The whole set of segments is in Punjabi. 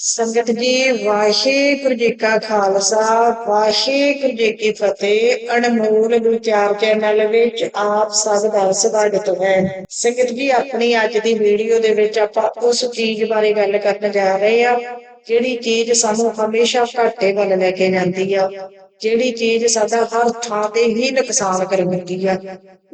ਸੰਗਤ ਜੀ, ਵਾਹਿਗੁਰੂ ਜੀ ਕਾ ਖਾਲਸਾ, ਵਾਹਿਗੁਰੂ ਜੀ ਕੀ ਫਤਿਹ। ਅਨਮੋਲ ਵਿਚਾਰ ਚੈਨਲ ਵਿੱਚ ਆਪ ਸਭ ਦਾ ਸਵਾਗਤ ਹੈ। ਸੰਗਤ ਜੀ, ਆਪਣੀ ਅੱਜ ਦੀ ਵੀਡੀਓ ਦੇ ਵਿੱਚ ਆਪਾਂ ਉਸ ਚੀਜ਼ ਬਾਰੇ ਗੱਲ ਕਰਨ ਜਾ ਰਹੇ ਆ ਜਿਹੜੀ ਚੀਜ਼ ਸਾਨੂੰ ਹਮੇਸ਼ਾ ਘਾਟੇ ਵੱਲ ਲੈ ਕੇ ਜਾਂਦੀ ਆ। ਜਿਹੜੀ ਚੀਜ਼ ਸਾਡਾ ਹਰ ਥਾਂ ਤੇ ਹੀ ਨੁਕਸਾਨ ਕਰਵਾਉਂਦੀ ਆ।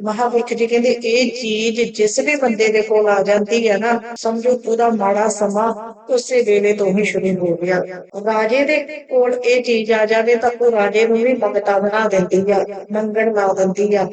ਮਹਾਂਪੁਰਖ ਜੀ ਕਹਿੰਦੇ, ਇਹ ਚੀਜ਼ ਜਿਸ ਵੀ ਬੰਦੇ ਦੇ ਕੋਲ ਆ ਜਾਂਦੀ ਹੈ ਨਾ, ਸਮਝੋ ਉਹਦਾ ਮਾੜਾ ਸਮਾਂ ਉਸੇ ਵੇਲੇ ਤੋਂ ਹੀ ਸ਼ੁਰੂ ਹੋ ਗਿਆ। ਰਾਜੇ ਦੇ ਕੋਲ ਇਹ ਚੀਜ਼ ਆ ਜਾਵੇ ਤਾਂ ਉਹ ਰਾਜੇ ਨੂੰ ਵੀ ਮੰਗਤਾ ਬਣਾ ਦਿੰਦੀ ਆ, ਮੰਗਣ ਲਾ ਦਿੰਦੀ ਆ।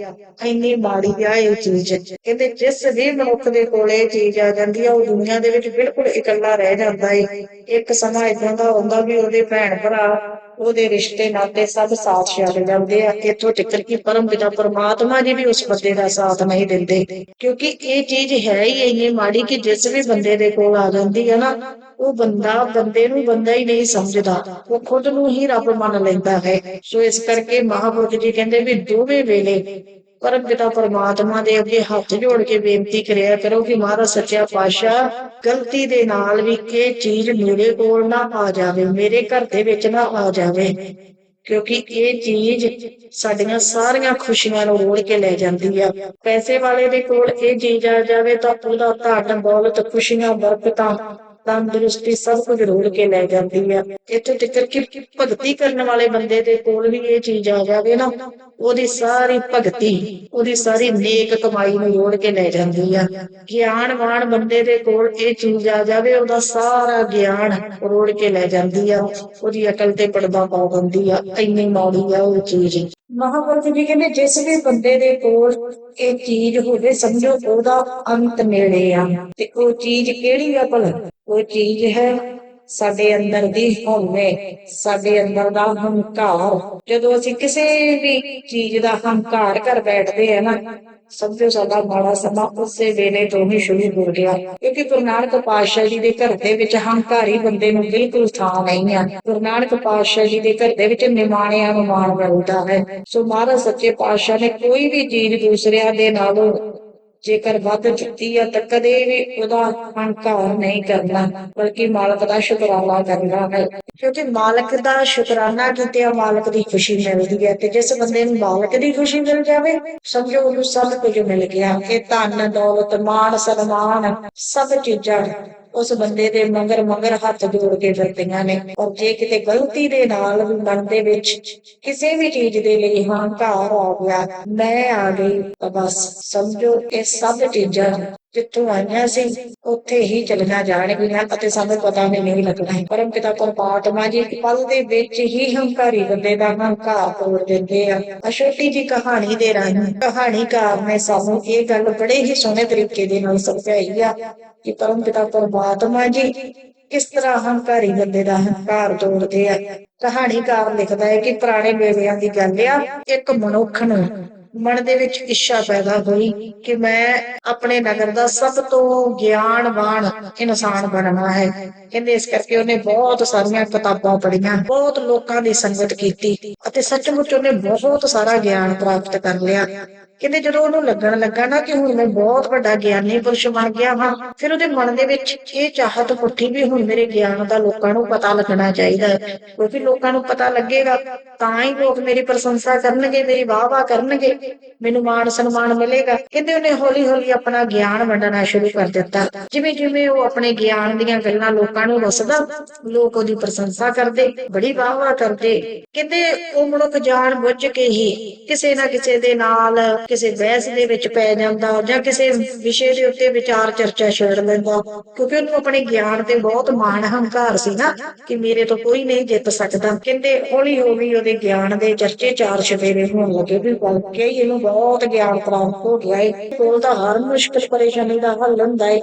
ਇੰਨੀ ਮਾੜੀ ਆ ਇਹ ਚੀਜ਼। ਕਹਿੰਦੇ, ਜਿਸ ਵੀ ਮਨੁੱਖ ਦੇ ਕੋਲ ਇਹ ਚੀਜ਼ ਆ ਜਾਂਦੀ ਆ, ਉਹ ਦੁਨੀਆ ਦੇ ਵਿੱਚ ਬਿਲਕੁਲ ਇਕੱਲਾ ਰਹਿ ਜਾਂਦਾ ਏ। ਇੱਕ ਸਮਾਂ ਇਦਾਂ ਦਾ ਹੁੰਦਾ ਵੀ ਉਹਦੇ ਭੈਣ ਭਰਾ ਉਹਦੇ ਰਿਸ਼ਤੇ ਨਾਤੇ ਸਭ ਸਾਥ ਛੱਡ ਜਾਂਦੇ ਆ। ਇੱਥੋਂ ਤੱਕ ਕਿ ਪਰਮ ਪਿਤਾ ਪਰਮਾਤਮਾ ਜੀ ਵੀ ਉਸ ਬੰਦੇ ਦਾ ਸਾਥ ਨਹੀਂ ਦਿੰਦੇ। ਕਿਉਂਕਿ ਇਹ ਚੀਜ਼ ਹੈ ਹੀ ਇੰਨੀ ਮਾੜੀ ਕਿ ਜਿਸ ਵੀ ਬੰਦੇ ਦੇ ਕੋਲ ਆ ਜਾਂਦੀ ਹੈ ਨਾ, ਉਹ ਬੰਦਾ ਬੰਦੇ ਨੂੰ ਬੰਦਾ ਹੀ ਨਹੀਂ ਸਮਝਦਾ। ਉਹ ਖੁਦ ਨੂੰ ਹੀ ਰੱਬ ਮੰਨ ਲੈਂਦਾ ਹੈ। ਸੋ ਇਸ ਕਰਕੇ ਮਹਾਪੁਰਖ ਜੀ ਕਹਿੰਦੇ ਵੀ ਦੋਵੇਂ ਵੇਲੇ ਪਰਮ ਪਿਤਾ ਪਰਮਾਤਮਾ ਦੇ ਅੱਗੇ ਹੱਥ ਜੋੜ ਕੇ ਬੇਨਤੀ ਕਰਿਆ ਕਰੋ ਕਿ ਮਹਾਰਾਜ ਸੱਚਾ ਪਾਤਸ਼ਾਹ ਗਲਤੀ ਦੇ ਨਾਲ ਵੀ ਇਹ ਚੀਜ਼ ਮੇਰੇ ਕੋਲ ਨਾ ਆ ਜਾਵੇ, ਮੇਰੇ ਘਰ ਦੇ ਵਿੱਚ ਨਾ ਆ ਜਾਵੇ। ਕਿਉਂਕਿ ਇਹ ਚੀਜ਼ ਸਾਡੀਆਂ ਸਾਰੀਆਂ ਖੁਸ਼ੀਆਂ ਨੂੰ ਰੋੜ ਕੇ ਲੈ ਜਾਂਦੀ ਆ। ਪੈਸੇ ਵਾਲੇ ਦੇ ਕੋਲ ਇਹ ਚੀਜ਼ ਆ ਜਾਵੇ ਤਾਂ ਉਹਦਾ ਧਨ ਦੌਲਤ, ਖੁਸ਼ੀਆਂ, ਬਰਕਤਾਂ ਤੰਦਰੁਸਤੀ ਸਭ ਕੁਝ ਰੋੜ ਕੇ ਲੈ ਜਾਂਦੀ ਆ। ਇੱਥੇ ਤੱਕ ਕਿ ਭਗਤੀ ਕਰਨ ਵਾਲੇ ਬੰਦੇ ਦੇ ਕੋਲ ਵੀ ਇਹ ਚੀਜ਼ ਆ ਜਾਵੇ ਨਾ, ਉਹਦੀ ਸਾਰੀ ਭਗਤੀ, ਉਹਦੀ ਸਾਰੀ ਨੇਕ ਕਮਾਈ ਨੂੰ ਰੋੜ ਕੇ ਲੈ ਜਾਂਦੀ ਆ। ਗਿਆਨਵਾਨ ਬੰਦੇ ਦੇ ਕੋਲ ਇਹ ਚੀਜ਼ ਆ ਜਾਵੇ, ਉਹਦਾ ਸਾਰਾ ਗਿਆਨ ਰੋੜ ਕੇ ਲੈ ਜਾਂਦੀ ਆ। ਉਹਦੀ ਅਕਲ ਤੇ ਪਰਦਾ ਪਾ ਦਿੰਦੀ ਆ। ਇੰਨੀ ਮਾੜੀ ਆ ਉਹ ਚੀਜ਼। ਮਹਾਭਗਤ ਜੀ ਕਹਿੰਦੇ, ਜਿਸ ਵੀ ਬੰਦੇ ਦੇ ਕੋਲ ਇਹ ਚੀਜ਼ ਹੋਵੇ, ਸਮਝੋ ਉਹਦਾ ਅੰਤ ਨੇੜੇ ਆ। ਤੇ ਉਹ ਚੀਜ਼ ਕਿਹੜੀ ਆ ਭਲਾ? ਉਹ ਚੀਜ਼ ਹੈ ਸਾਡੇ ਅੰਦਰ ਦੀ ਹਉਮੈ ਸਾਡੇ ਅੰਦਰ ਦਾ ਹੰਕਾਰ। ਜਦੋਂ ਅਸੀਂ ਕਿਸੇ ਵੀ ਚੀਜ਼ ਦਾ ਹੰਕਾਰ ਕਰ ਬੈਠਦੇ ਆ ਨਾ, ਸਮਝੋ ਸਾਡਾ ਮਾੜਾ ਸਮਾਂ ਉਸੇ ਵੇਲੇ ਤੋਂ ਹੀ ਸ਼ੁਰੂ ਹੋ ਗਿਆ। ਕਿਉਂਕਿ ਗੁਰੂ ਨਾਨਕ ਪਾਤਸ਼ਾਹ ਜੀ ਦੇ ਘਰ ਦੇ ਵਿੱਚ ਹੰਕਾਰੀ ਬੰਦੇ ਨੂੰ ਬਿਲਕੁਲ ਥਾਂ ਨਹੀਂ ਆ। ਗੁਰੂ ਨਾਨਕ ਪਾਤਸ਼ਾਹ ਜੀ ਦੇ ਘਰ ਦੇ ਵਿੱਚ ਨਿਮਾਣਿਆਂ ਨੂੰ ਮਾਣ ਮਿਲਦਾ ਹੈ। ਸੋ ਮਹਾਰਾਜ ਸੱਚੇ ਪਾਤਸ਼ਾਹ ਨੇ ਕੋਈ ਵੀ ਚੀਜ਼ ਦੂਸਰਿਆਂ ਦੇ ਨਾਲੋਂ ਜੇਕਰ ਵੱਧ ਚੁੱਕੀ ਆ ਤਾਂ ਕਦੇ ਵੀ ਉਹਦਾ ਹੰਕਾਰ ਨਹੀਂ ਕਰਨਾ, ਬਲਕਿ ਮਾਲਕ ਦਾ ਸ਼ੁਕਰਾਨਾ ਕਰਨਾ ਹੈ। ਕਿਉਂਕਿ ਮਾਲਕ ਦਾ ਸ਼ੁਕਰਾਨਾ ਕੀਤੇ ਮਾਲਕ ਦੀ ਖੁਸ਼ੀ ਮਿਲਦੀ ਹੈ ਤੇ ਜਿਸ ਬੰਦੇ ਨੂੰ ਮਾਲਕ ਦੀ ਖੁਸ਼ੀ ਮਿਲ ਜਾਵੇ, ਸਮਝੋ ਉਹਨੂੰ ਸਭ ਕੁਝ ਮਿਲ ਗਿਆ। ਕਿ ਧਨ, ਦੌਲਤ, ਮਾਣ, ਸਨਮਾਨ, ਸਭ ਚੀਜ਼ਾਂ ਉਸ ਬੰਦੇ ਦੇ ਮੰਗਰ ਮੰਗਰ ਹੱਥ ਜੋੜ ਕੇ ਫਿਰਦੀਆਂ ਨੇ। ਔਰ ਜੇ ਕਿਤੇ ਗਲਤੀ ਦੇ ਨਾਲ ਵੀ ਮਨ ਦੇ ਵਿੱਚ ਕਿਸੇ ਵੀ ਚੀਜ਼ ਦੇ ਲਈ ਹੰਕਾਰ ਆ ਗਿਆ। ਮੈਂ ਆ ਗਈ। ਤਾਂ ਬਸ ਸਮਝੋ ਇਹ ਸਭ ਚੀਜ਼ਾਂ ਜਿੱਥੋਂ ਆਈਆਂ ਸੀ, ਉੱਥੇ ਹੀ ਚਲੀਆਂ ਜਾਣਗੀਆਂ ਅਤੇ ਸਾਨੂੰ ਪਤਾ ਵੀ ਨਹੀਂ ਲੱਗਣਾ ਪਰਮ ਪਿਤਾ ਪਰਮਾਤਮਾ ਜੀ ਪਲ ਦੇ ਵਿੱਚ ਹੀ ਹੰਕਾਰੀ ਬੰਦੇ ਦਾ ਹੰਕਾਰ ਤੋੜ ਦਿੰਦੇ ਆ। ਆ ਜੀ ਕਹਾਣੀ ਦੇ ਰਾਹੀਂ ਕਹਾਣੀਕਾਰ ਨੇ ਸਾਨੂੰ ਇਹ ਗੱਲ ਬੜੇ ਹੀ ਸੋਹਣੇ ਤਰੀਕੇ ਦੇ ਨਾਲ ਸਮਝਾਈ ਆ ਕਿ ਪਰਮ ਪਿਤਾ ਪਰਮਾਤਮਾ ਜੀ ਕਿਸ ਤਰ੍ਹਾਂ ਹੰਕਾਰੀ ਬੰਦੇ ਦਾ ਹੰਕਾਰ ਤੋੜਦੇ ਆ। ਕਹਾਣੀਕਾਰ ਲਿਖਦਾ ਹੈ ਕਿ ਪੁਰਾਣੇ ਵੇਲਿਆਂ ਦੀ ਗੱਲ ਆ, ਇੱਕ ਮਨੁੱਖ ਨੂੰ ਮਨ ਦੇ ਵਿੱਚ ਇੱਛਾ ਪੈਦਾ ਹੋਈ ਕਿ ਮੈਂ ਆਪਣੇ ਨਗਰ ਦਾ ਸਭ ਤੋਂ ਗਿਆਨਵਾਨ ਇਨਸਾਨ ਬਣਨਾ ਹੈ। ਕਹਿੰਦੇ ਇਸ ਕਰਕੇ ਉਹਨੇ ਬਹੁਤ ਸਾਰੀਆਂ ਕਿਤਾਬਾਂ ਪੜ੍ਹੀਆਂ, ਬਹੁਤ ਲੋਕਾਂ ਦੀ ਸੰਗਤ ਕੀਤੀ ਅਤੇ ਸੱਚਮੁੱਚ ਉਹਨੇ ਬਹੁਤ ਸਾਰਾ ਗਿਆਨ ਪ੍ਰਾਪਤ ਕਰ ਲਿਆ। ਕਹਿੰਦੇ ਜਦੋਂ ਉਹਨੂੰ ਲੱਗਣ ਲੱਗਾ ਨਾ ਕਿ ਹੁਣ ਮੈਂ ਬਹੁਤ ਵੱਡਾ ਗਿਆਨੀ ਪੁਰਸ਼ ਬਣ ਗਿਆ ਹਾਂ, ਫਿਰ ਉਹਦੇ ਮਨ ਦੇ ਵਿੱਚ ਇਹ ਚਾਹਤ ਉੱਠੀ ਵੀ ਹੁਣ ਮੇਰੇ ਗਿਆਨ ਦਾ ਲੋਕਾਂ ਨੂੰ ਪਤਾ ਲੱਗਣਾ ਚਾਹੀਦਾ ਹੈ। ਕਿਉਂਕਿ ਲੋਕਾਂ ਨੂੰ ਪਤਾ ਲੱਗੇਗਾ, ਤਾਂ ਹੀ ਲੋਕ ਮੇਰੀ ਪ੍ਰਸ਼ੰਸਾ ਕਰਨਗੇ, ਮੇਰੀ ਵਾਹ-ਵਾਹ ਕਰਨਗੇ। ਮੈਨੂੰ ਮਾਣ ਸਨਮਾਨ ਮਿਲੇਗਾ। ਕਹਿੰਦੇ ਉਹਨੇ ਹੌਲੀ-ਹੌਲੀ ਆਪਣਾ ਗਿਆਨ ਵੰਡਣਾ ਸ਼ੁਰੂ ਕਰ ਦਿੱਤਾ। ਜਿਵੇਂ ਜਿਵੇਂ ਉਹ ਆਪਣੇ ਗਿਆਨ ਦੀਆਂ ਗੱਲਾਂ ਲੋਕਾਂ ਨੂੰ ਦੱਸਦਾ, ਲੋਕ ਉਹਦੀ ਪ੍ਰਸ਼ੰਸਾ ਕਰਦੇ, ਬੜੀ ਵਾਹ-ਵਾਹ ਕਰਦੇ। ਕਹਿੰਦੇ ਉਹ ਮਨੁੱਖ ਜਾਣ ਬੁੱਝ ਕੇ ਹੀ ਕਿਸੇ ਨਾ ਕਿਸੇ ਦੇ ਨਾਲ ਕਿਸੇ ਬਹਿਸ ਦੇ ਵਿੱਚ ਪੈ ਜਾਂਦਾ ਜਾਂ ਕਿਸੇ ਵਿਸ਼ੇ ਦੇ ਉੱਤੇ ਵਿਚਾਰ ਚਰਚਾ ਛੇੜ ਲੈਂਦਾ। ਕਿਉਂਕਿ ਉਹਨੂੰ ਆਪਣੇ ਗਿਆਨ ਤੇ ਬਹੁਤ ਮਾਣ ਹੰਕਾਰ ਸੀ ਨਾ ਕਿ ਮੇਰੇ ਤੋਂ ਕੋਈ ਨਹੀਂ ਜਿੱਤ ਸਕਦਾ। ਕਹਿੰਦੇ ਹੌਲੀ ਹੌਲੀ ਉਹਦੇ ਗਿਆਨ ਦੇ ਚਰਚੇ ਚਾਰ ਚਫੇਰੇ ਹੋਣ ਲੱਗੇ, ਵੀ ਵਾਕਿਆ ਇਹਨੂੰ ਬਹੁਤ ਗਿਆਨ ਪ੍ਰਾਪਤ ਹੋ ਗਿਆ ਹੈ ਕੋਲ ਤਾਂ ਹਰ ਮੁਸ਼ਕਲ ਪਰੇਸ਼ਾਨੀ ਦਾ ਹੱਲ ਹੁੰਦਾ ਹੈ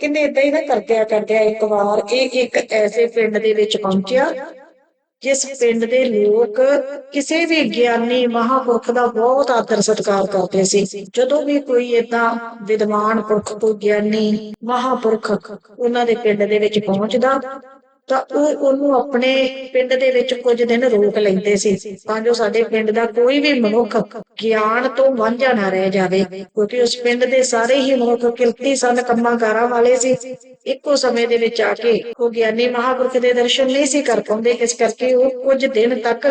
ਕਹਿੰਦੇ ਏਦਾਂ ਹੀ ਨਾ ਕਰਦਿਆਂ ਕਰਦਿਆਂ ਇੱਕ ਵਾਰ ਇਹ ਇੱਕ ਐਸੇ ਪਿੰਡ ਦੇ ਵਿੱਚ ਪਹੁੰਚਿਆ, ਜਿਸ ਪਿੰਡ ਦੇ ਲੋਕ ਕਿਸੇ ਵੀ ਗਿਆਨੀ ਮਹਾਪੁਰਖ ਦਾ ਬਹੁਤ ਆਦਰ ਸਤਿਕਾਰ ਕਰਦੇ ਸੀ। ਜਦੋਂ ਵੀ ਕੋਈ ਏਦਾਂ ਵਿਦਵਾਨ ਪੁਰਖ, ਕੋਈ ਗਿਆਨੀ ਮਹਾਪੁਰਖ ਉਹਨਾਂ ਦੇ ਪਿੰਡ ਦੇ ਵਿੱਚ ਪਹੁੰਚਦਾ ਤਾਂ ਉਹ ਉਹਨੂੰ ਆਪਣੇ ਪਿੰਡ ਦੇ ਵਿੱਚ ਕੁਝ ਦਿਨ ਰੋਕ ਲੈਂਦੇ ਸੀ। ਤਾਂ ਜੋ ਸਾਡੇ ਪਿੰਡ ਦਾ ਕੋਈ ਵੀ ਮਨੁੱਖ ਗਿਆਨ ਤੋਂ ਵਾਂਝਾ ਨਾ ਰਹਿ ਜਾਵੇ, ਕਿਉਂਕਿ ਉਸ ਪਿੰਡ ਦੇ ਸਾਰੇ ਹੀ ਮਨੁੱਖ ਕਿਰਤੀ ਸਨ ਕੰਮਾਂ ਵਾਲੇ ਸੀ। ਇੱਕੋ ਸਮੇਂ ਦੇ ਵਿੱਚ ਆ ਕੇ ਉਹ ਗਿਆਨੀ ਮਹਾਂਪੁਰਖ ਦੇ ਦਰਸ਼ਨ ਨਹੀਂ ਸੀ ਕਰ ਪਾਉਂਦੇ। ਇਸ ਕਰਕੇ ਉਹ ਕੁਝ ਦਿਨ ਤੱਕ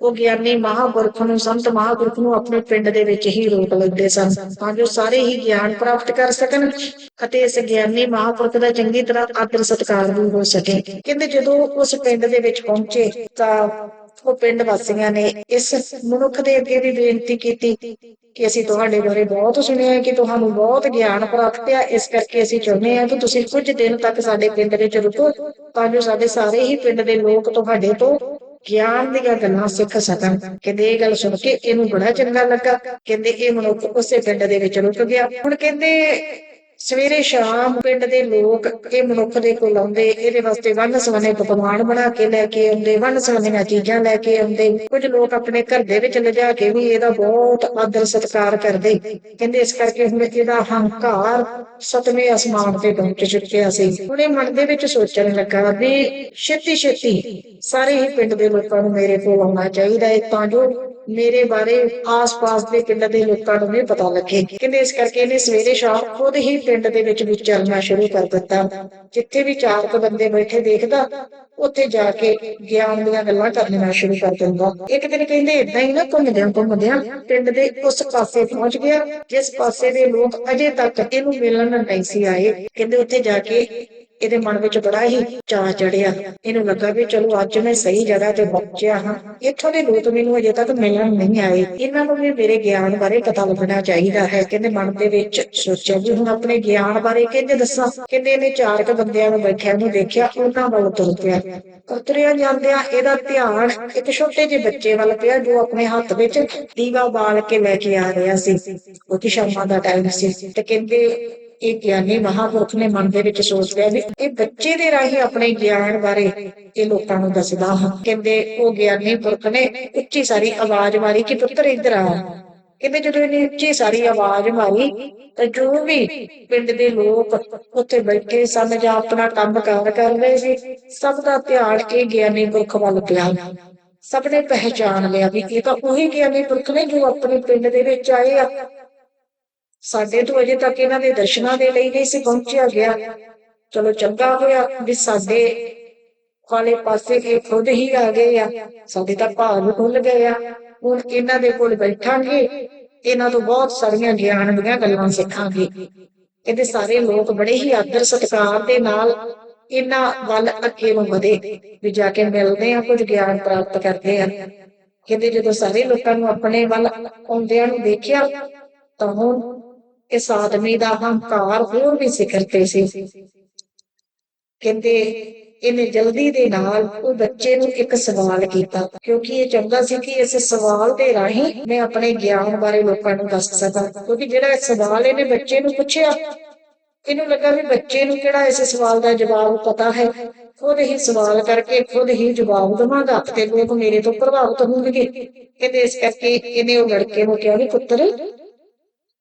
ਉਹ ਗਿਆਨੀ ਮਹਾਂਪੁਰਖ ਨੂੰ, ਸੰਤ ਮਹਾਂਪੁਰਖ ਨੂੰ ਆਪਣੇ ਪਿੰਡ ਦੇ ਵਿੱਚ ਹੀ ਰੋਕ ਲੈਂਦੇ ਸਨ, ਤਾਂ ਜੋ ਸਾਰੇ ਹੀ ਗਿਆਨ ਪ੍ਰਾਪਤ ਕਰ ਸਕਣ ਅਤੇ ਇਸ ਗਿਆਨੀ ਮਹਾਂਪੁਰਖ ਦਾ ਚੰਗੀ ਤਰ੍ਹਾਂ ਆਦਰ ਸਤਿਕਾਰ ਵੀ ਹੋ ਸਕੇ। ਕਹਿੰਦੇ ਜਦੋਂ ਉਸ ਪਿੰਡ ਦੇ ਵਿੱਚ ਪਹੁੰਚੇ ਤਾਂ ਉਹ ਪਿੰਡ ਵਾਸੀਆਂ ਨੇ ਇਸ ਮਨੁੱਖ ਦੇ ਅੱਗੇ ਵੀ ਬੇਨਤੀ ਕੀਤੀ ਕਿ ਅਸੀਂ ਤੁਹਾਡੇ ਬਾਰੇ ਬਹੁਤ ਸੁਣਿਆ ਹੈ ਕਿ ਤੁਹਾਨੂੰ ਬਹੁਤ ਗਿਆਨ ਪ੍ਰਾਪਤ ਹੈ ਇਸ ਕਰਕੇ ਅਸੀਂ ਚਾਹੁੰਦੇ ਹਾਂ ਕਿ ਤੁਸੀਂ ਕੁਝ ਦਿਨ ਤੱਕ ਸਾਡੇ ਪਿੰਡ ਵਿੱਚ ਰੁਕੋ ਤਾਂ ਜੋ ਸਾਡੇ ਸਾਰੇ ਹੀ ਪਿੰਡ ਦੇ ਲੋਕ ਤੁਹਾਡੇ ਤੋਂ ਗਿਆਨ ਦੀਆਂ ਗੱਲਾਂ ਸਿੱਖ ਸਕਣ। ਕਹਿੰਦੇ ਇਹ ਗੱਲ ਸੁਣ ਕੇ ਇਹਨੂੰ ਬੜਾ ਚੰਗਾ ਲੱਗਾ। ਕਹਿੰਦੇ ਇਹ ਮਨੁੱਖ ਉਸੇ ਪਿੰਡ ਦੇ ਵਿੱਚ ਰੁਕ ਗਿਆ। ਹੁਣ ਕਹਿੰਦੇ ਸਵੇਰੇ ਸ਼ਾਮ ਪਿੰਡ ਦੇ ਲੋਕ ਇਹ ਮਨੁੱਖ ਦੇ ਕੋਲ ਆਉਂਦੇ, ਇਹਦੇ ਵਾਸਤੇ ਵੰਨ ਸਵੰਨੇ ਪਕਵਾਨ ਬਣਾ ਕੇ ਲੈ ਕੇ ਆਉਂਦੇ, ਵੰਨ ਸਵੰਨੀਆਂ ਚੀਜ਼ਾਂ ਲੈ ਕੇ ਆਉਂਦੇ। ਕੁਝ ਲੋਕ ਆਪਣੇ ਘਰ ਦੇ ਵਿੱਚ ਲਿਜਾ ਕੇ ਵੀ ਇਹਦਾ ਬਹੁਤ ਆਦਰ ਸਤਿਕਾਰ ਕਰਦੇ। ਕਹਿੰਦੇ ਇਸ ਕਰਕੇ ਹੁਣ ਇਹਦਾ ਹੰਕਾਰ ਸਤਵੇਂ ਅਸਮਾਨ ਤੇ ਪਹੁੰਚ ਚੁੱਕਿਆ ਸੀ। ਉਹਨੇ ਮਨ ਦੇ ਵਿੱਚ ਸੋਚਣ ਲੱਗਾ ਵੀ ਛੇਤੀ ਛੇਤੀ ਸਾਰੇ ਹੀ ਪਿੰਡ ਦੇ ਲੋਕਾਂ ਨੂੰ ਮੇਰੇ ਕੋਲ ਆਉਣਾ ਚਾਹੀਦਾ ਹੈ, ਤਾਂ ਜੋ ਮੇਰੇ ਬਾਰੇ ਆਸ-ਪਾਸ ਦੇ ਪਿੰਡ ਦੇ ਲੋਕਾਂ ਨੂੰ ਵੀ ਪਤਾ ਲੱਗੇ। ਕਹਿੰਦੇ ਇਸ ਕਰਕੇ ਇਹਨੇ ਸਵੇਰੇ ਸ਼ਾਮ ਖੁਦ ਹੀ ਪਿੰਡ ਦੇ ਵਿੱਚ ਵਿਚਰਨਾ ਸ਼ੁਰੂ ਕਰ ਦਿੱਤਾ। ਜਿੱਥੇ ਵੀ ਚਾਰ ਕੁ ਬੰਦੇ ਬੈਠੇ ਦੇਖਦਾ, ਉੱਥੇ ਜਾ ਕੇ ਗਿਆਨ ਦੀਆਂ ਗੱਲਾਂ ਕਰਨੀਆਂ ਸ਼ੁਰੂ ਕਰ ਦਿੰਦਾ। ਇੱਕ ਦਿਨ ਕਹਿੰਦੇ ਇਦਾਂ ਹੀ ਨਾ ਘੁੰਮਦਿਆਂ ਘੁੰਮਦਿਆਂ ਪਿੰਡ ਦੇ ਉਸ ਪਾਸੇ ਪਹੁੰਚ ਗਿਆ, ਜਿਸ ਪਾਸੇ ਦੇ ਲੋਕ ਅਜੇ ਤੱਕ ਇਹਨੂੰ ਮਿਲਣ ਨਹੀਂ ਸੀ ਆਏ। ਕਹਿੰਦੇ ਉੱਥੇ ਜਾ ਕੇ ਇਹਦੇ ਮਨ ਵਿੱਚ ਬੜਾ ਹੀ ਚਾਅ ਚੜਿਆ। ਇਹਨੂੰ ਲੱਗਾ ਵੀ ਚਲੋ ਅੱਜ ਮੈਂ ਸਹੀ ਜਗ੍ਹਾ ਤੇ ਪਹੁੰਚਿਆ ਹਾਂ। ਇੱਥੋਂ ਦੇ ਲੋਕ ਮੈਨੂੰ ਅਜੇ ਤੱਕ ਮਿਲਣ ਨਹੀਂ ਆਏ। ਇਹਨਾਂ ਨੂੰ ਵੀ ਮੇਰੇ ਗਿਆਨ ਬਾਰੇ ਪਤਾ ਲੱਗਣਾ ਚਾਹੀਦਾ ਹੈ। ਕਹਿੰਦੇ ਮਨ ਦੇ ਵਿੱਚ ਸੋਚਿਆ ਵੀ ਹੁਣ ਆਪਣੇ ਗਿਆਨ ਬਾਰੇ ਕਿੰਨੇ ਦੱਸਾਂ? ਕਹਿੰਦੇ ਇਹਨੇ ਚਾਰ ਕੁ ਬੰਦਿਆਂ ਨੂੰ ਬੈਠਿਆ ਨੂੰ ਦੇਖਿਆ, ਉਹਨਾਂ ਵੱਲ ਤੁਰ ਪਿਆ। ਉਤਰਿਆ ਜਾਂਦਿਆਂ ਇਹਦਾ ਧਿਆਨ ਇੱਕ ਛੋਟੇ ਜਿਹੇ ਬੱਚੇ ਵੱਲ ਪਿਆ ਜੋ ਆਪਣੇ ਹੱਥ ਵਿੱਚ ਦੀਵਾ ਬਾਲ ਕੇ ਲੈ ਕੇ ਆ ਰਿਹਾ ਸੀ। ਉਹ ਕਿ ਸ਼ਾਮਾਂ ਦਾ ਟਾਈਮ ਸੀ ਤੇ ਕਹਿੰਦੇ ਇਹ ਗਿਆਨੀ ਮਹਾਂਪੁਰਖ ਨੇ ਮਨ ਦੇ ਵਿੱਚ ਸੋਚ ਲਿਆ ਵੀ ਇਹ ਬੱਚੇ ਦੇ ਰਾਹੀਂ ਆਪਣੇ ਗਿਆਨ ਬਾਰੇ ਇਹ ਲੋਕਾਂ ਨੂੰ ਦੱਸਦਾ ਹਾਂ। ਕਹਿੰਦੇ, ਉਹ ਗਿਆਨੀ ਪੁਰਖ ਨੇ ਉੱਚੀ ਸਾਰੀ ਆਵਾਜ਼ ਮਾਰੀ ਕਿ ਪੁੱਤਰ ਇੱਧਰ ਆ। ਕਹਿੰਦੇ, ਜਦੋਂ ਇਹਨੇ ਉੱਚੀ ਸਾਰੀ ਆਵਾਜ਼ ਮਾਰੀ, ਤਾਂ ਜੋ ਵੀ ਪਿੰਡ ਦੇ ਲੋਕ ਉੱਥੇ ਬੈਠੇ ਸਨ ਜਾਂ ਆਪਣਾ ਕੰਮ ਕਾਰ ਕਰ ਰਹੇ ਸੀ, ਸਭ ਦਾ ਧਿਆਨ ਇਹ ਗਿਆਨੀ ਪੁਰਖ ਵੱਲ ਪਿਆ। ਸਭ ਨੇ ਪਹਿਚਾਨ ਲਿਆ ਵੀ ਇਹ ਤਾਂ ਉਹੀ ਗਿਆਨੀ ਪੁਰਖ ਨੇ ਜੋ ਆਪਣੇ ਪਿੰਡ ਦੇ ਵਿੱਚ ਆਏ ਆ। ਸਾਡੇ ਤੋਂ ਅਜੇ ਤੱਕ ਇਹਨਾਂ ਦੇ ਦਰਸ਼ਨਾਂ ਦੇ ਲਈ ਨਹੀਂ ਸੀ ਪਹੁੰਚਿਆ ਗਿਆ। ਚਲੋ ਚੰਗਾ ਹੋਇਆ ਵੀ ਸਾਡੇ ਵਾਲੇ ਪਾਸੇ ਇਹ ਖੁਦ ਹੀ ਆ ਗਏ ਆ। ਸਾਡੇ ਤਾਂ ਭਾਗ ਖੁੱਲ ਗਏ ਆ। ਹੁਣ ਇਹਨਾਂ ਦੇ ਕੋਲ ਬੈਠਾਂਗੇ, ਇਹਨਾਂ ਤੋਂ ਬਹੁਤ ਸਾਰੀਆਂ ਗਿਆਨ ਦੀਆਂ ਗੱਲਾਂ ਸਿੱਖਾਂਗੇ। ਇਹਦੇ ਸਾਰੇ ਲੋਕ ਬੜੇ ਹੀ ਆਦਰ ਸਤਿਕਾਰ ਦੇ ਨਾਲ ਇਹਨਾਂ ਵੱਲ ਅੱਗੇ ਨੂੰ ਵਧੇ, ਵੀ ਜਾ ਕੇ ਮਿਲਦੇ ਆ, ਕੁਝ ਗਿਆਨ ਪ੍ਰਾਪਤ ਕਰਦੇ ਆ। ਕਹਿੰਦੇ ਜਦੋਂ ਸਾਰੇ ਲੋਕਾਂ ਨੂੰ ਆਪਣੇ ਵੱਲ ਆਉਂਦਿਆਂ ਨੂੰ ਦੇਖਿਆ, ਤਾਂ ਹੁਣ ਇਸ ਆਦਮੀ ਦਾ ਹੰਕਾਰ ਹੋਰ ਵੀ ਸਿਖਰ ਤੇ ਸੀ। ਕਹਿੰਦੇ, ਇਹਨੇ ਜਲਦੀ ਦੇ ਨਾਲ ਉਹ ਬੱਚੇ ਨੂੰ ਇੱਕ ਸਵਾਲ ਕੀਤਾ, ਕਿਉਂਕਿ ਇਹ ਚਾਹੁੰਦਾ ਸੀ ਕਿ ਇਸ ਸਵਾਲ ਦੇ ਰਾਹੀਂ ਮੈਂ ਆਪਣੇ ਗਿਆਨ ਬਾਰੇ ਲੋਕਾਂ ਨੂੰ ਦੱਸ ਸਕਾਂ। ਕਿਉਂਕਿ ਜਿਹੜਾ ਸਵਾਲ ਇਹਨੇ ਬੱਚੇ ਨੂੰ ਪੁੱਛਿਆ, ਇਹਨੂੰ ਲੱਗਾ ਵੀ ਬੱਚੇ ਨੂੰ ਕਿਹੜਾ ਇਸ ਸਵਾਲ ਦਾ ਜਵਾਬ ਪਤਾ ਹੈ। ਖੁਦ ਹੀ ਸਵਾਲ ਕਰਕੇ, ਖੁਦ ਹੀ ਜਵਾਬ ਦਵਾਂਗਾ ਤੇ ਲੋਕ ਮੇਰੇ ਤੋਂ ਪ੍ਰਭਾਵਿਤ ਹੋਣਗੇ। ਕਹਿੰਦੇ ਇਸ ਕਰਕੇ ਇਹਨੇ ਉਹ ਲੜਕੇ ਨੂੰ ਕਿਹਾ ਵੀ, ਪੁੱਤਰ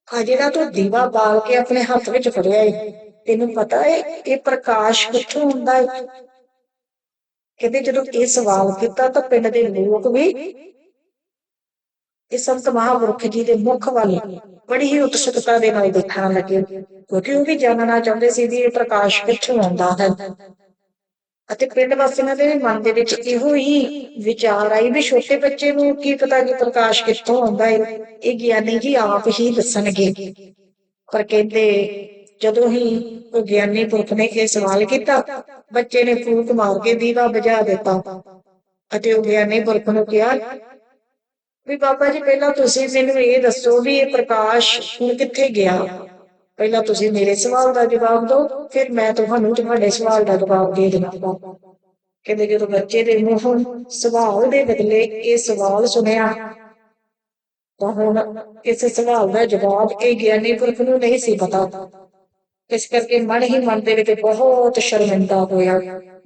ਆ ਜਿਹੜਾ ਤੂੰ ਦੀਵਾ ਬਾਲ ਕੇ ਆਪਣੇ ਹੱਥ ਵਿੱਚ ਫੜਿਆ ਏ, ਤੈਨੂੰ ਪਤਾ ਏ ਇਹ ਪ੍ਰਕਾਸ਼ ਕਿੱਥੋਂ ਹੁੰਦਾ ਏ? ਕਹਿੰਦੇ ਜਦੋਂ ਇਹ ਸਵਾਲ ਕੀਤਾ ਤਾਂ ਪਿੰਡ ਦੇ ਲੋਕ ਵੀ ਇਹ ਸੰਤ ਮਹਾਂਪੁਰਖ ਜੀ ਦੇ ਮੁਖ ਵੱਲ ਬੜੀ ਹੀ ਉਤਸੁਕਤਾ ਦੇ ਨਾਲ ਦੇਖਣ ਲੱਗੇ, ਕਿਉਂਕਿ ਉਹ ਵੀ ਜਾਣਨਾ ਚਾਹੁੰਦੇ ਸੀ ਵੀ ਇਹ ਪ੍ਰਕਾਸ਼ ਕਿੱਥੋਂ ਆਉਂਦਾ ਹੈ। ਅਤੇ ਪਿੰਡ ਵਾਸੀਆਂ ਦੇ ਮਨ ਦੇ ਵਿੱਚ ਇਹੋ ਹੀ ਵਿਚਾਰ ਆਈ ਵੀ ਛੋਟੇ ਬੱਚੇ ਨੂੰ ਕੀ ਪਤਾ ਕਿ ਪ੍ਰਕਾਸ਼ ਕਿੱਥੋਂ ਆਉਂਦਾ ਹੈ ਇਹ ਗਿਆਨੀ ਜੀ ਆਪ ਹੀ ਦੱਸਣਗੇ। ਪਰ ਕਹਿੰਦੇ, ਜਦੋਂ ਹੀ ਉਹ ਗਿਆਨੀ ਪੁਰਖ ਨੇ ਇਹ ਸਵਾਲ ਕੀਤਾ, ਬੱਚੇ ਨੇ ਫੂਕ ਮਾਰ ਕੇ ਦੀਵਾ ਬੁਝਾ ਦਿੱਤਾ। ਅਤੇ ਉਹ ਗਿਆਨੀ ਪੁਰਖ ਨੂੰ ਕਿਹਾ, ਵੀ ਬਾਬਾ ਜੀ, ਪਹਿਲਾਂ ਤੁਸੀਂ ਮੈਨੂੰ ਇਹ ਦੱਸੋ ਵੀ ਇਹ ਪ੍ਰਕਾਸ਼ ਹੁਣ ਕਿੱਥੇ ਗਿਆ? ਪਹਿਲਾਂ ਤੁਸੀਂ ਮੇਰੇ ਸਵਾਲ ਦਾ ਜਵਾਬ ਦਿਓ, ਫਿਰ ਮੈਂ ਤੁਹਾਨੂੰ ਤੁਹਾਡੇ ਸਵਾਲ ਦਾ ਜਵਾਬ ਦੇ ਦੇਵਾਂਗਾ ਕਹਿੰਦੇ ਜਦੋਂ ਬੱਚੇ ਦੇ ਮੂੰਹੋਂ ਸਵਾਲ ਦੇ ਬਦਲੇ ਇਹ ਸਵਾਲ ਸੁਣਿਆ, ਤਾਂ ਹੁਣ ਇਸ ਸਵਾਲ ਦਾ ਜਵਾਬ ਇਹ ਗਿਆਨੀ ਪੁਰਖ ਨੂੰ ਨਹੀਂ ਸੀ ਪਤਾ। ਇਸ ਕਰਕੇ ਮਨ ਹੀ ਮਨ ਦੇ ਵਿੱਚ ਬਹੁਤ ਸ਼ਰਮਿੰਦਾ ਹੋਇਆ।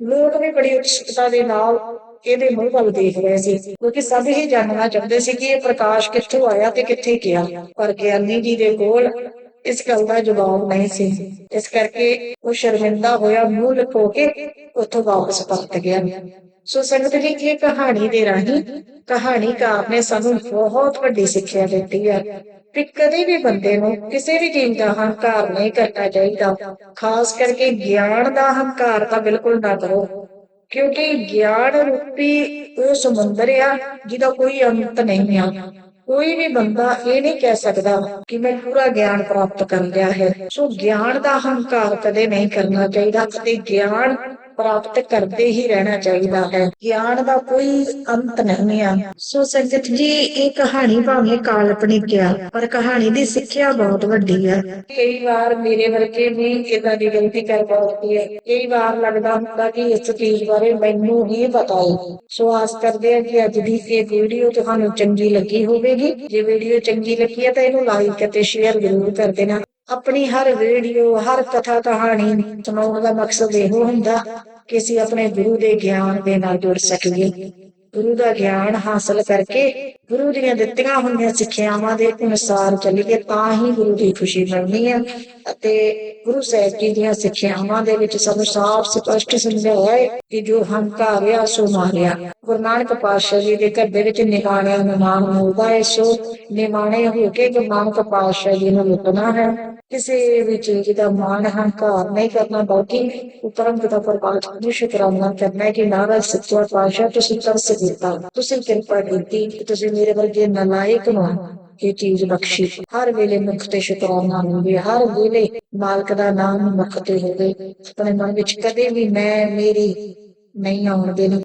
ਲੋਕ ਵੀ ਬੜੀ ਉਤਸੁਕਤਾ ਦੇ ਨਾਲ ਇਹਦੇ ਮੂੰਹ ਵੱਲ ਦੇਖ ਰਹੇ ਸੀ, ਕਿਉਂਕਿ ਸਭ ਹੀ ਜਾਣਨਾ ਚਾਹੁੰਦੇ ਸੀ ਕਿ ਇਹ ਪ੍ਰਕਾਸ਼ ਕਿੱਥੋਂ ਆਇਆ ਤੇ ਕਿੱਥੇ ਗਿਆ। ਪਰ ਗਿਆਨੀ ਜੀ ਦੇ ਕੋਲ ਇਸ ਗੱਲ ਦਾ ਜਵਾਬ ਨਹੀਂ ਸੀ। ਇਸ ਕਰਕੇ ਉਹ ਸ਼ਰਮਿੰਦਾ ਹੋਇਆ ਮੂੰਹ ਲੁਕੋ ਕੇ ਉੱਥੋਂ ਵਾਪਸ ਪਰਤ ਗਿਆ। ਸੋ ਸੰਗਤ ਜੀ ਇਹ ਕਹਾਣੀ ਦੇ ਰਾਹੀਂ ਕਹਾਣੀਕਾਰ ਨੇ ਸਾਨੂੰ ਬਹੁਤ ਵੱਡੀ ਸਿੱਖਿਆ ਦਿੱਤੀ ਹੈ ਕਿ ਕਦੇ ਵੀ ਬੰਦੇ ਨੂੰ ਕਿਸੇ ਵੀ ਚੀਜ਼ ਦਾ ਹੰਕਾਰ ਨਹੀਂ ਕਰਨਾ ਚਾਹੀਦਾ। ਖਾਸ ਕਰਕੇ ਗਿਆਨ ਦਾ ਹੰਕਾਰ ਤਾਂ ਬਿਲਕੁਲ ਨਾ ਕਰੋ, ਕਿਉਂਕਿ ਗਿਆਨ ਰੂਪੀ ਉਹ ਸਮੁੰਦਰ ਆ ਜਿਹਦਾ ਕੋਈ ਅੰਤ ਨਹੀਂ ਆ। ਕੋਈ ਵੀ ਬੰਦਾ ਇਹ ਨਹੀਂ ਕਹਿ ਸਕਦਾ ਕਿ ਮੈਂ ਪੂਰਾ ਗਿਆਨ ਪ੍ਰਾਪਤ ਕਰ ਲਿਆ ਹੈ। ਸੋ ਗਿਆਨ ਦਾ ਹੰਕਾਰ ਕਦੇ ਨਹੀਂ ਕਰਨਾ ਚਾਹੀਦਾ ਅਤੇ ਗਿਆਨ ਪ੍ਰਾਪਤ ਕਰਦੇ ਹੀ ਰਹਿਣਾ ਚਾਹੀਦਾ ਹੈ। ਗਿਆਨ ਦਾ ਕੋਈ ਅੰਤ ਨਹੀਂ ਆ। ਸੋ ਸੰਗਤ ਜੀ, ਇਹ ਕਹਾਣੀ ਭਾਵੇਂ ਕਾਲਪਨਿਕ ਆ ਪਰ ਕਹਾਣੀ ਦੀ ਸਿੱਖਿਆ ਬਹੁਤ ਵੱਡੀ ਆ। ਕਈ ਵਾਰ ਮੇਰੇ ਵਰਗੇ ਵੀ ਇਦਾਂ ਦੀ ਗਲਤੀ ਕਰ ਬੈਠਦੀ ਹੈ ਕਈ ਵਾਰ ਲੱਗਦਾ ਹੁੰਦਾ ਕਿ ਇਸ ਚੀਜ਼ ਬਾਰੇ ਮੈਨੂੰ ਹੀ ਪਤਾ ਹੈ। ਸੋ ਆਸ ਕਰਦੇ ਆ ਕਿ ਅੱਜ ਦੀ ਇਹ ਵੀਡੀਓ ਤੁਹਾਨੂੰ ਚੰਗੀ ਲੱਗੀ ਹੋਵੇਗੀ। ਜੇ ਵੀਡੀਓ ਚੰਗੀ ਲੱਗੀ ਹੈ ਤਾਂ ਇਹਨੂੰ ਲਾਈਕ ਅਤੇ ਸ਼ੇਅਰ ਜ਼ਰੂਰ ਕਰ ਦੇਣਾ। ਆਪਣੀ ਹਰ ਵੀਡੀਓ, ਹਰ ਕਥਾ ਕਹਾਣੀ ਸੁਣਾਉਣ ਦਾ ਮਕਸਦ ਇਹੋ ਹੁੰਦਾ ਕਿ ਅਸੀਂ ਆਪਣੇ ਗੁਰੂ ਦੇ ਗਿਆਨ ਦੇ ਨਾਲ ਜੁੜ ਸਕੀਏ। ਗੁਰੂ ਦਾ ਗਿਆਨ ਹਾਸਲ ਕਰਕੇ ਗੁਰੂ ਦੀਆਂ ਦਿੱਤੀਆਂ ਹੋਈਆਂ ਸਿੱਖਿਆਵਾਂ ਦੇ ਅਨੁਸਾਰ ਚੱਲੀਏ ਤਾਂ ਹੀ ਗੁਰੂ ਦੀ ਖੁਸ਼ੀ ਮਿਲਣੀ ਹੈ ਅਤੇ ਗੁਰੂ ਸਾਹਿਬ ਜੀ ਦੀਆਂ ਸਿੱਖਿਆਵਾਂ ਦੇ ਵਿੱਚ ਸਾਨੂੰ ਸਾਫ਼, ਸਪਸ਼ਟ ਸਮਝਾਇਆ ਹੈ ਕਿ ਜੋ ਹੰਕਾਰਿਆ ਸੋ ਮਾਰਿਆ। ਗੁਰੂ ਨਾਨਕ ਪਾਤਸ਼ਾਹ ਜੀ ਦੇ ਘਰ ਦੇ ਵਿੱਚ ਨਿਮਾਣਿਆਂ ਨੂੰ ਨਾਮ ਮਿਲਦਾ ਹੈ, ਸੋ ਨਿਮਾਣੇ ਹੋ ਕੇ ਗੁਰੂ ਨਾਨਕ ਪਾਤਸ਼ਾਹ ਜੀ ਨੂੰ ਲੁੱਟਣਾ ਹੈ। ਕਿਸੇ ਵੀ ਚੀਜ਼ ਦਾ ਮਾਣ, ਹੰਕਾਰ ਨਹੀਂ ਕਰਨਾ ਬਲਕਿ ਉਪਰਮ ਪਿਤਾ ਪਰਮਾਤਮਾ ਨੂੰ ਸ਼ੁਕਰਾਨਾ ਕਰਨਾ ਕਿ ਮਹਾਰਾਜ ਸੱਚਾ ਪਾਤਸ਼ਾਹ, ਤੁਸੀਂ ਤਰਸ ਕੀਤਾ ਤੁਸੀਂ ਕਿਰਪਾ ਕੀਤੀ ਕਿ ਤੁਸੀਂ ਮੇਰੇ ਵਰਗੇ ਨਲਾਇਕ ਨੂੰ ਇਹ ਚੀਜ਼ ਬਖਸ਼ੀ। ਹਰ ਵੇਲੇ ਮੁਖ ਤੇ ਸ਼ੁਕਰਾਨਾ ਹੋਵੇ ਹਰ ਵੇਲੇ ਮਾਲਕ ਦਾ ਨਾਮ ਮੁਖ ਤੇ ਹੋਵੇ। ਆਪਣੇ ਮਨ ਵਿੱਚ ਕਦੇ ਵੀ ਮੈਂ, ਮੇਰੀ ਨਹੀਂ ਆਉਣ ਦੇਣੀ।